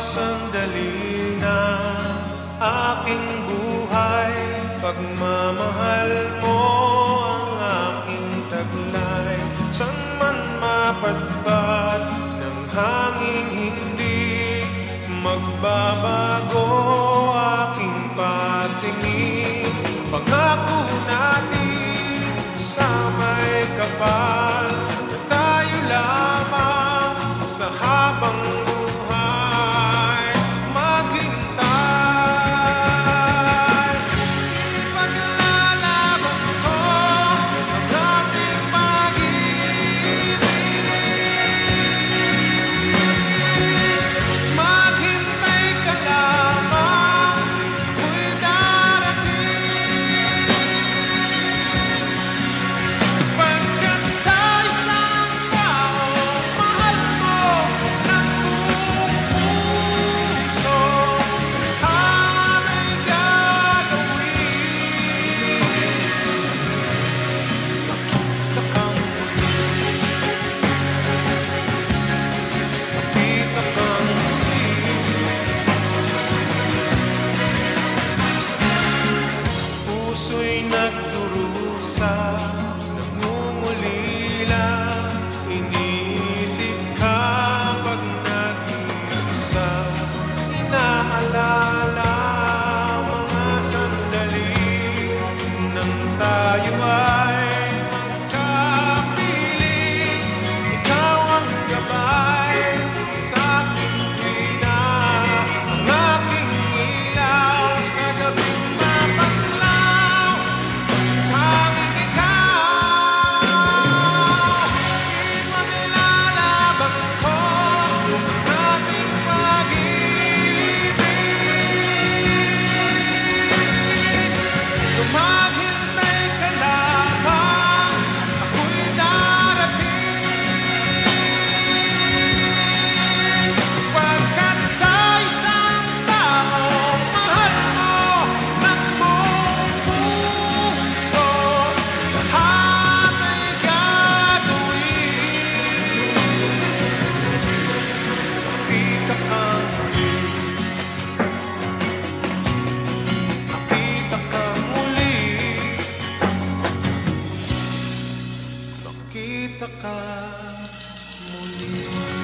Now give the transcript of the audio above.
sandali na aking buhay Pagmamahal mo ang aking taglay San man mapadpad ng hangin hindi Magbabago aking patingin. Pangako natin sa may kapal Na tayo lamang sa habang puso'y nagdurusa 的有你